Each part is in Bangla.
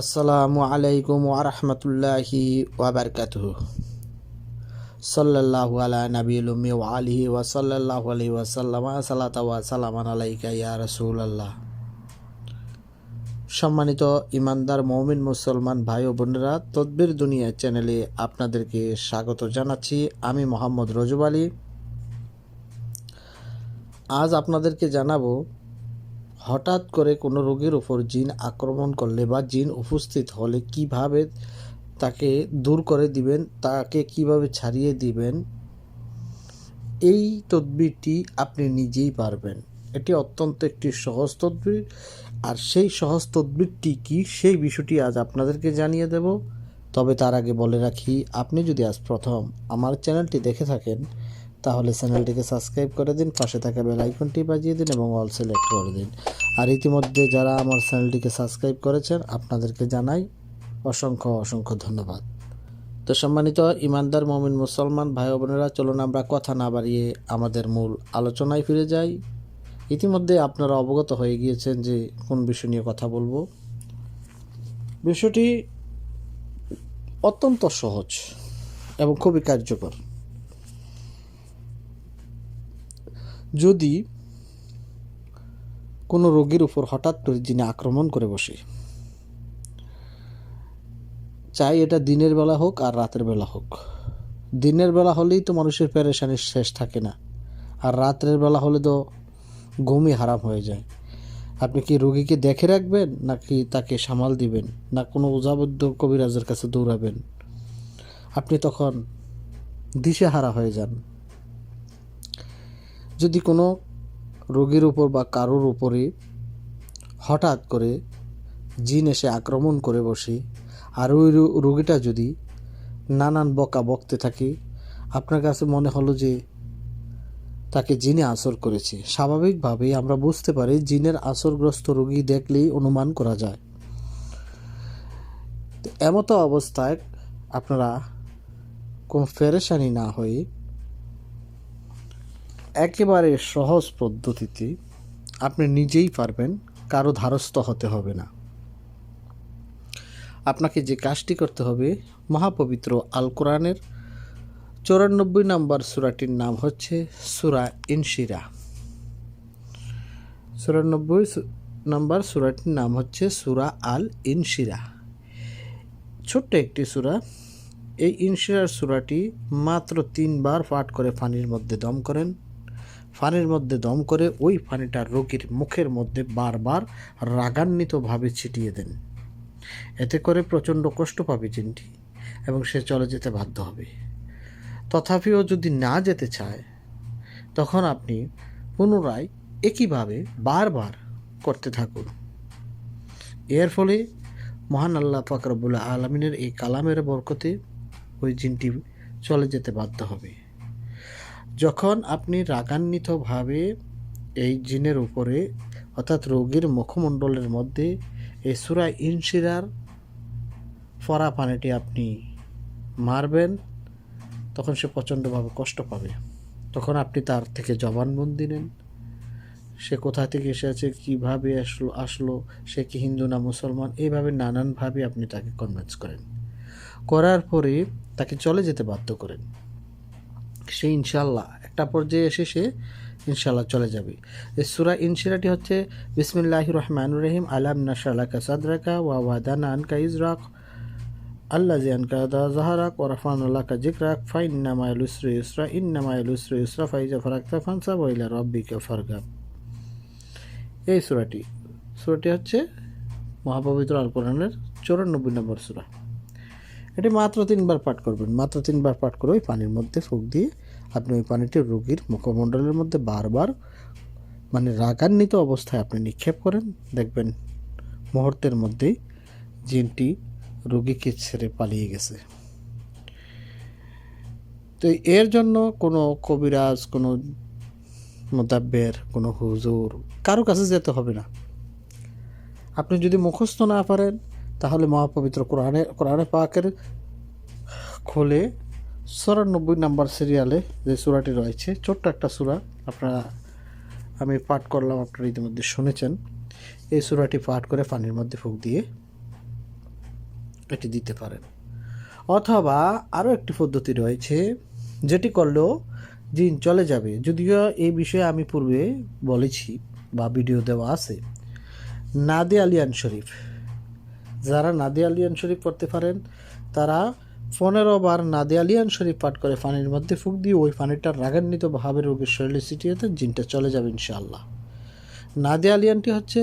আসসালামু আলাইকুম ওয়ারহমতুল্লাহি ওয়াবারকাতুহু সাল্লাল্লাহু আলা নবীল উম্মি ওয়া আলিহি ওয়া সাল্লাল্লাহু আলাইহি ওয়া সাল্লাম, সালাতা ওয়া সালামান আলাইকা ইয়া রাসূলুল্লাহ। সম্মানিত ইমানদার, মৌমিন, মুসলমান ভাই ও বোনেরা, তদবির দুনিয়া চ্যানেলে আপনাদেরকে স্বাগত জানাচ্ছি। আমি মোহাম্মদ রজব আলী। আজ আপনাদেরকে জানাব হঠাৎ করে কোনো রোগের ওপর জিন আক্রমণ করলে বা জিন উপস্থিত হলে কীভাবে তাকে দূর করে দিবেন, তাকে কীভাবে ছাড়িয়ে দিবেন, এই তদবিরটি আপনি নিজেই পারবেন। এটি অত্যন্ত একটি সহজ তদবির। আর সেই সহজ তদবিরটি কি, সেই বিষয়টি আজ আপনাদেরকে জানিয়ে দেব। তবে তার আগে বলে রাখি, আপনি যদি আজ প্রথম আমার চ্যানেলটি দেখে থাকেন তাহলে চ্যানেলটিকে সাবস্ক্রাইব করে দিন, পাশে থাকা বেল আইকনটি বাজিয়ে দিন এবং অল সিলেক্ট করে দিন। আর ইতিমধ্যে যারা আমার চ্যানেলটিকে সাবস্ক্রাইব করেছেন, আপনাদেরকে জানাই অসংখ্য অসংখ্য ধন্যবাদ। তো সম্মানিত ইমানদার, মমিন, মুসলমান ভাই বোনেরা, চলুন আমরা কথা না বাড়িয়ে আমাদের মূল আলোচনায় ফিরে যাই। ইতিমধ্যে আপনারা অবগত হয়ে গিয়েছেন যে কোন বিষয় নিয়ে কথা বলব। বিষয়টি অত্যন্ত সহজ এবং খুবই কার্যকর। যদি কোনো রোগীর উপর হঠাৎ করে যিনি আক্রমণ করে বসে, চাই এটা দিনের বেলা হোক আর রাতের বেলা হোক। দিনের বেলা হলেই তো মানুষের পেরেশানির শেষ থাকে না, আর রাতের বেলা হলে তো ঘুমই হারাম হয়ে যায়। আপনি কি রোগীকে দেখে রাখবেন, নাকি তাকে সামাল দিবেন, না কোনো উজাবদ্ধ কবিরাজের কাছে দৌড়াবেন? আপনি তখন দিশেহারা হয়ে যান। যদি কোনো রোগীর উপর বা কারোর উপরে হঠাৎ করে জিন এসে আক্রমণ করে বসে, আর ওই রোগীটা যদি নানান বকা বকতে থাকে, আপনার কাছে মনে হলো যে তাকে জিনে আসর করেছে। স্বাভাবিকভাবেই আমরা বুঝতে পারি জিনের আসরগ্রস্ত রোগী দেখলেই অনুমান করা যায়। এমতো অবস্থায় আপনারা কোনো ফেরেশানি না হয়ে একেবারে সহজ পদ্ধতিতে আপনি নিজেই পারবেন, কারও ধারস্থ হতে হবে না। আপনাকে যে কাজটি করতে হবে, মহাপবিত্র আল কোরআনের চৌরানব্বই নম্বর সুরাটির নাম হচ্ছে সুরা ইনশিরা। চুরানব্বই নম্বর সুরাটির নাম হচ্ছে সুরা আল ইনশিরা ছোট্ট একটি সুরা। এই ইনশিরার সুরাটি মাত্র তিনবার পাঠ করে পানির মধ্যে দম করেন। পানির মধ্যে দম করে ওই পানিটা রোগীর মুখের মধ্যে বারবার রাগান্বিতভাবে ছিটিয়ে দেন। এতে করে প্রচণ্ড কষ্ট পাবে জিনটি এবং সে চলে যেতে বাধ্য হবে। তথাপিও যদি না যেতে চায়, তখন আপনি পুনরায় একইভাবে বারবার করতে থাকুন। এর ফলে মহান আল্লাহ ফাকরবুল্লাহ আলমিনের এই কালামের বরকতে ওই জিনটি চলে যেতে বাধ্য হবে। যখন আপনি রাগান্বিতভাবে এই জিনের উপরে, অর্থাৎ রোগীর মুখমণ্ডলের মধ্যে এই সুরা ইনশিরার ফরা পানিটি আপনি মারবেন, তখন সে প্রচণ্ডভাবে কষ্ট পাবে। তখন আপনি তার থেকে জবানবন্দি নেন। সে কোথা থেকে এসেছে, কীভাবে আসলো আসলো, সে কি হিন্দু না মুসলমান, এইভাবে নানানভাবে আপনি তাকে কনভিন্স করেন। করার পরে তাকে চলে যেতে বাধ্য করেন। সে ইনশাল্লাহ একটা পর্যায়ে এসে সে ইনশাল্লাহ চলে যাবে। এই সুরা ইনশিরাটি হচ্ছে, বিসমিল্লাহ রহমান রহিম, আলাম নাশালাকা সাদরাকা ওয়া ওয়াদানা আনকা ইজরাক আল্লাহ জি আনকা দা জাহারাক ও রাফানুল্লাহকা জিকরাক ফাইন নামায়াল উসরি ইসরা ইন নামায়াল উসরি ইসরা ফাইজা ফারাক্তা ফানসা বইলা রব্বিকা ফারগাব এই সুরাটি সুরাটি হচ্ছে মহাপবিত্র আল কোরআনের চৌরানব্বই নম্বর সুরা। এটি মাত্র তিনবার পাঠ করবেন, মাত্র তিনবার পাঠ করে ওই পানির মধ্যে ফুক দিয়ে আপনি ওই পানিটি রোগীর মুখমণ্ডলের মধ্যে বারবার মানে রাগান্বিত অবস্থায় আপনি নিক্ষেপ করেন। দেখবেন মুহূর্তের মধ্যেই জিনটি রোগীকে ছেড়ে পালিয়ে গেছে। তো এর জন্য কোনো কবিরাজ, কোনো মোতাব্বের কোনো হুজুর কারও কাছে যেতে হবে না। আপনি যদি মুখস্থ না পারেন, তাহলে মহাপবিত্র কোরআনে কোরআনে পাকের খুলে চুরানব্বই নাম্বার সিরিয়ালে যে সুরাটি রয়েছে, ছোট্ট একটা সুরা আপনারা, আমি পাঠ করলাম, আপনারা ইতিমধ্যে শুনেছেন। এই সুরাটি পাঠ করে পানির মধ্যে ফুক দিয়ে এটি দিতে পারেন। অথবা আরও একটি পদ্ধতি রয়েছে, যেটি করলেও জিন চলে যাবে। যদিও এই বিষয়ে আমি পূর্বে বলেছি বা ভিডিও দেওয়া আছে। নাদে আলিয়ান শরীফ যারা নাদে আলিয়ান শরীফ পড়তে পারেন, তারা পনেরো বার নাদে আলিয়ান শরীফ পাঠ করে পানির মধ্যে ফুক দিয়ে ওই পানিটা রাগান্বিত ভাবে রোগীর শরীরে ছিটিয়েতে জিনটা চলে যাবে ইনশাআল্লাহ। নাদে আলিয়ানটি হচ্ছে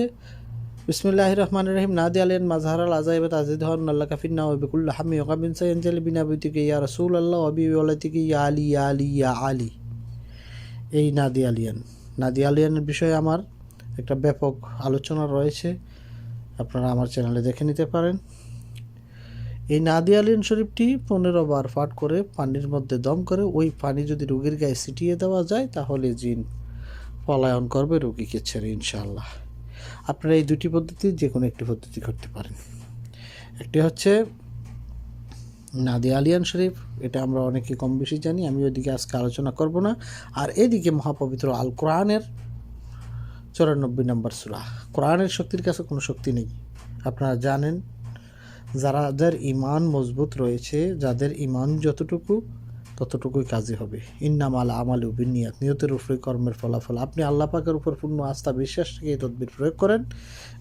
বিসমিল্লাহ রহমান রহিম নাদি আলিয়ান মাজহার আল আজাইব আজিদ হন আল্লাহ কাফিন না ওবিকুল্লাহ হামি ওকাবিন সাইয়ানজাল বিনা বিতিকে ইয়া রসুল আল্লাহ অবি ওয়ালাতিকে ইয়া আলী ইয়া আলী ইয়া আলী। এই নাদি আলিয়ান নাদি আলিয়ানের বিষয়ে আমার একটা ব্যাপক আলোচনা রয়েছে। আপনারা আমার চ্যানেলে দেখে নিতে পারেন। এই নাদি আলিয়ান শরীফটি পনেরো বার পাঠ করে পানির মধ্যে দম করে ওই পানি যদি রোগীর গায়ে ছিটিয়ে দেওয়া যায় তাহলে জিন পলায়ন করবে রোগীকে ছেড়ে, ইনশাআল্লাহ। আপনারা এই দুটি পদ্ধতি যে কোনো একটি পদ্ধতি করতে পারেন। একটি হচ্ছে নাদি আলিয়ান শরীফ, এটা আমরা অনেকে কম বেশি জানি, আমি ওইদিকে আজকে আলোচনা করব না। আর এদিকে মহাপবিত্র আল কোরআনের চৌরানব্বই নম্বর সুরা। কোরআনের শক্তির কাছে কোনো শক্তি নেই। আপনারা জানেন যাদের ইমান মজবুত রয়েছে যাদের ইমান যতটুকু ততটুকুই কাজে হবে। ইন্নামাল আমাল বিনিয়াত নিয়তের উপরে কর্মের ফলাফল। আপনি আল্লাহ পাকের উপর পূর্ণ আস্থা বিশ্বাস থেকে এই তদবির প্রয়োগ করেন।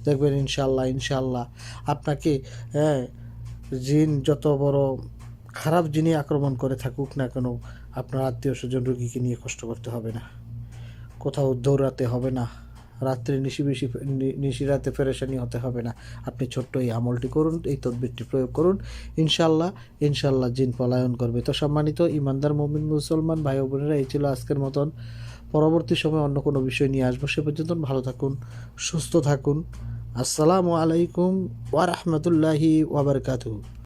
দেখবেন ইনশাল্লাহ ইনশাল্লাহ আপনাকে হ্যাঁ, জিন যত বড় খারাপ জিনিস আক্রমণ করে থাকুক না কেন আপনার আত্মীয় স্বজন রোগীকে নিয়ে কষ্ট করতে হবে না। কোথাও দৌড়াতে হবে না। রাত্রে নিশি বেশি নিশি রাতে ফেরেশানি হতে হবে না। আপনি ছোট্ট এই আমলটি করুন, এই তদবিরটি প্রয়োগ করুন। ইনশাল্লাহ ইনশাল্লাহ জিন পলায়ন করবে। তো সম্মানিত ইমানদার, মমিন, মুসলমান, ভাই বোনেরা, এই ছিল আজকের মতন। পরবর্তী সময় অন্য কোনো বিষয় নিয়ে আসব। সে পর্যন্ত ভালো থাকুন, সুস্থ থাকুন। আসসালামু আলাইকুম ওয়া রাহমাতুল্লাহি ওয়া বারাকাতুহু।